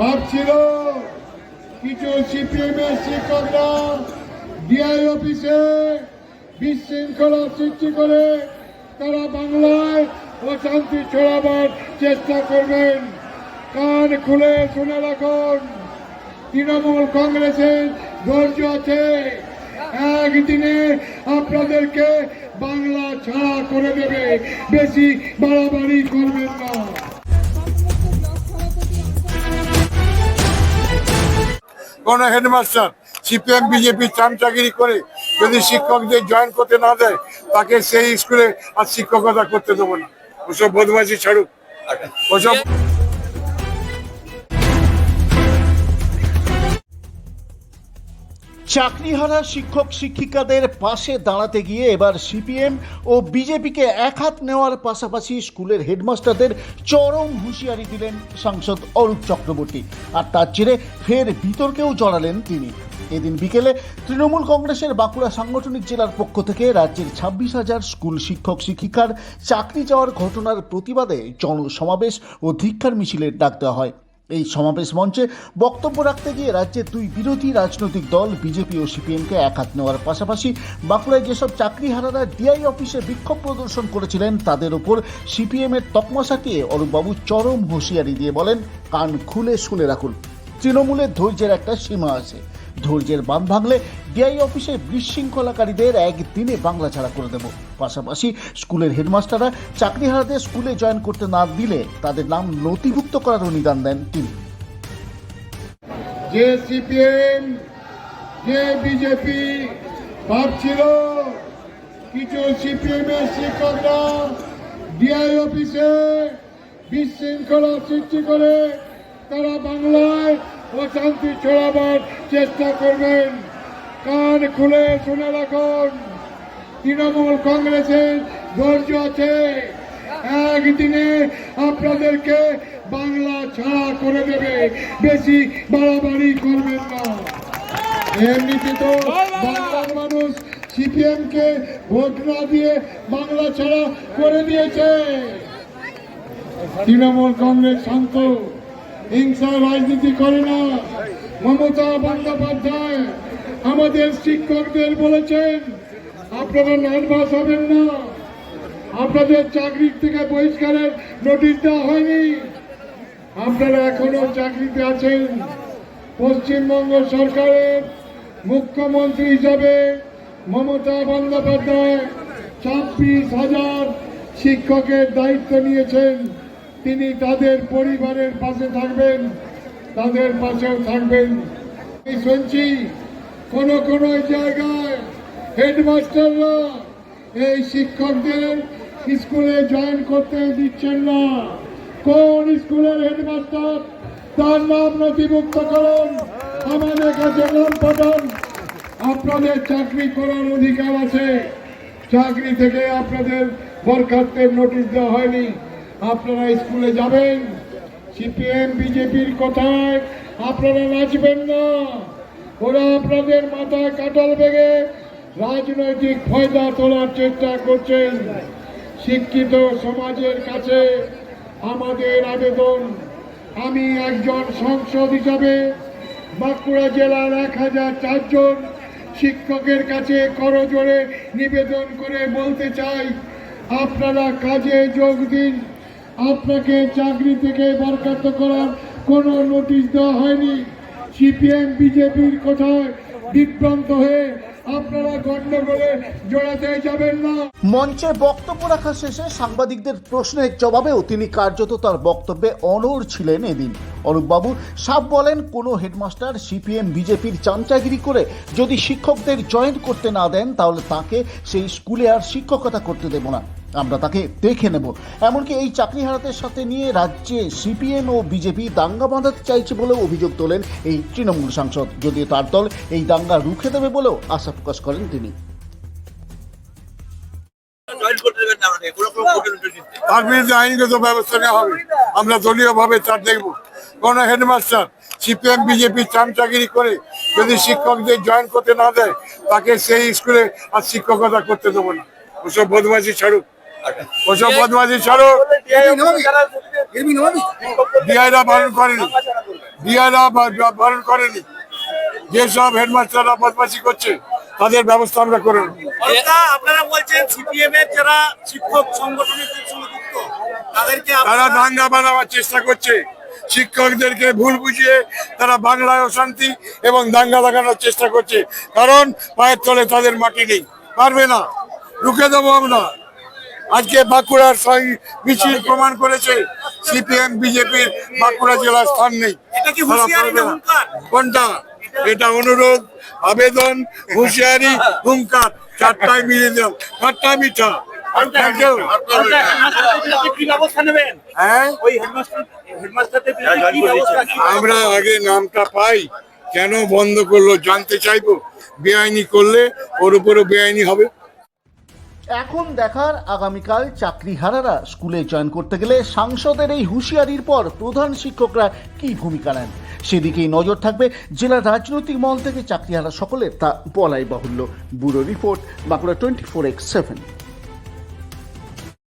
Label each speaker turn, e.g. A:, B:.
A: ভাবছিল কিছু সিপিএম এর শিক্ষকরা ডিআই অফিসে বিশৃঙ্খলা সৃষ্টি করে তারা বাংলায় অশান্তি ছড়াবার চেষ্টা করবেন। কান খুলে শুনে রাখুন, তৃণমূল কংগ্রেসের ধৈর্য আছে। একদিনে আপনাদেরকে বাংলা ছাড়া করে দেবে, বেশি বাড়াবাড়ি করবেন না।
B: কোন হেডমাস্টার, সিপিএম, বিজেপি চামচাগিরি করে যদি শিক্ষকদের জয়েন করতে না দেয়, তাকে সেই স্কুলে আর শিক্ষকতা করতে দেবো না। ওসব বদমাশি ছাড়ুক। ওসব
C: চাকরিহারা শিক্ষক শিক্ষিকাদের পাশে দাঁড়াতে গিয়ে এবার সিপিএম ও বিজেপিকে একহাত নেওয়ার পাশাপাশি স্কুলের হেডমাস্টারদের চরম হুঁশিয়ারি দিলেন সাংসদ অরূপ চক্রবর্তী। আর তার জেরে ফের বিতর্কেও জড়ালেন তিনি। এদিন বিকেলে তৃণমূল কংগ্রেসের বাঁকুড়া সাংগঠনিক জেলার পক্ষ থেকে রাজ্যের ছাব্বিশ হাজার স্কুল শিক্ষক শিক্ষিকার চাকরি যাওয়ার ঘটনার প্রতিবাদে জনসমাবেশ ও ধিক্ষার মিছিলের ডাক দেওয়া হয়। এই সমাবেশ মঞ্চে বক্তব্য রাখতে গিয়ে রাজ্যের দুই বিরোধী রাজনৈতিক দল, বিজেপি ও সিপিএমকে এক হাত নেওয়ার পাশাপাশি বাঁকুড়ায় যেসব চাকরিহারারা ডিআই অফিসে বিক্ষোভ প্রদর্শন করেছিলেন, তাদের ওপর সিপিএমের তকমা সাটিয়ে অরূপবাবু চরম হুঁশিয়ারি দিয়ে বলেন, কান খুলে শুনে রাখুন। তৃণমূলের ধৈর্যের একটা সীমা আছে। ধৈর্যের বাঁধ ভাঙলে ডিআই অফিসে বিশৃঙ্খলাকারীদের একদিনে বাংলা ছাড়া করে দেব। পাশাপাশি স্কুলের হেডমাস্টাররা চাকরি চাকরিহারাদের স্কুলে জয়েন করতে না দিলে তাদের নাম নথিভুক্ত করার অনুদান দেন তিনি।
A: যে সিপিএম, যে বিজেপি ভাবছিল কিছু সিপিএম এর শিক্ষকরা ডিআই অফিসে বিশৃঙ্খলা সৃষ্টি করে তারা বাংলায় অশান্তি ছড়াবার চেষ্টা করবেন। কান খুলে শুনে রাখুন। তৃণমূল কংগ্রেসের ধৈর্য আছে। একদিনে আপনাদেরকে বাংলা ছাড়া করে দেবে। বেশি বাড়াবাড়ি করবেন না। এমনিতে তো বাংলার মানুষ সিপিএম কে ভোট না দিয়ে বাংলা ছাড়া করে দিয়েছে। তৃণমূল কংগ্রেস শান্ত। হিংসা রাজনীতি করে না। মমতা বন্দ্যোপাধ্যায় আমাদের শিক্ষকদের বলেছেন, আপনারা নার্ভাস হবেন না। আপনাদের চাকরির থেকে বহিষ্কারের নোটিশ দেওয়া হয়নি। আপনারা এখনও চাকরিতে আছেন। পশ্চিমবঙ্গ সরকারের মুখ্যমন্ত্রী হিসাবে মমতা বন্দ্যোপাধ্যায় ছাব্বিশ হাজার শিক্ষকের দায়িত্ব নিয়েছেন। তিনি তাদের পরিবারের পাশে থাকবেন, তাদের পাশেও থাকবেন। শুনছি, কোন কোন জায়গায় হেডমাস্টাররা এই শিক্ষকদের স্কুলে জয়েন করতে দিচ্ছেন না। কোন স্কুলের হেডমাস্টার? তার নাম নথিভুক্ত করুন। আমাদের কাছে নাম পাঠান। আপনাদের চাকরি করার অধিকার আছে। চাকরি থেকে আপনাদের বরখাস্তের নোটিশ দেওয়া হয়নি। আপনারা স্কুলে যাবেন, সিপিএম, বিজেপির কথায় আপনারা নাচবেন না। ওরা আপনাদের মাথায় কাটাল বেগে রাজনৈতিক ফয়দা তোলার চেষ্টা করছেন। শিক্ষিত সমাজের কাছে আমাদের আবেদন, আমি একজন সংসদ হিসাবে বাঁকুড়া জেলার এক হাজার চারজন শিক্ষকের কাছে করজোড়ে নিবেদন করে বলতে চাই, আপনারা কাজে যোগ দিন। আপনাকে চাকরি থেকে বরখাস্ত করার কোনো নোটিশ দেওয়া হয়নি। সিপিএম বিজেপির কথায় বিভ্রান্ত হয়ে আপনারা গণ্ডগোলে জড়াতে যাবেন না।
C: মঞ্চে বক্তব্য রাখা শেষে সাংবাদিকদের প্রশ্নের জবাবেও তিনি কার্যত তার বক্তব্যে অনড় ছিলেন এদিন। অরূপবাবু সাপ বলেন, কোনো হেডমাস্টার সিপিএম বিজেপির চামচাগিরি করে যদি শিক্ষকদের জয়েন করতে না দেন, তাহলে তাকে সেই স্কুলে আর শিক্ষকতা করতে দেব না। আমরা তাকে দেখে নেব। এমনকি এই চাকরিহারাদের সাথে নিয়ে রাজ্যে সিপিএম ও বিজেপি দাঙ্গা বাঁধাতে চাইছে বলেও অভিযোগ তোলেন এই তৃণমূল সাংসদ। যদিও তার দল এই দাঙ্গা রুখে দেবে বলেও আশা প্রকাশ করেন তিনি।
B: তার বিরুদ্ধে আইনগত ব্যবস্থা নেওয়া হবে। আমরা দলীয় ভাবে তার দেখব। কোন হেডমাস্টার, সিপিএম, বিজেপি চামচাগিরি করে যদি শিক্ষকদের জয়েন করতে না দেয়, তাকে সেই স্কুলে আর শিক্ষকতা করতে দেবো না। ওসব বদমাশি ছাড়ুক। ওসব ডিআইরা বারণ করেনি। বারণ করেনি। যেসব হেডমাস্টাররা বদমাসি করছে তাদের ব্যবস্থা আমরা করে
D: আপনারা বলছেন সিপিএম এর যারা শিক্ষক সংগঠনের যুক্ত তাদেরকে
B: তারা দাঙ্গা বানাবার চেষ্টা করছে। শিক্ষকদেরকে ভুল বুঝিয়ে তারা বাংলায় অশান্তি এবং দাঙ্গা লাগানোর চেষ্টা করছে। কারণ পায়ের তলে তাদের মাটি নেই। পারবে না। রুখে দেবো আমরা। আজকে বাঁকুড়ার মিছিল প্রমাণ করেছে। সিপিএম বিজেপির বাঁকুড়া জেলার স্থান নেই? কোনটা? এটা অনুরোধ আবেদন হুঁশিয়ারি হুঙ্কার। চারটায় মিলিয়ে দিলাম চারটা মিঠা আমরা আগে নামটা পাই। কেন বন্ধ করল জানতে চাইব? বেআইনি করলে ওর উপরও বেআইনি হবে।
C: এখন দেখার আগামীকাল চাকরিহারারা স্কুলে জয়েন করতে গেলে সাংসদের এই হুঁশিয়ারির পর প্রধান শিক্ষকরা কি ভূমিকা নেন? সেদিকেই নজর থাকবে জেলার রাজনৈতিক মহল থেকে চাকরিহারা সকলের তা বলাই বাহুল্য। Bureau report, Bankura twenty four X seven.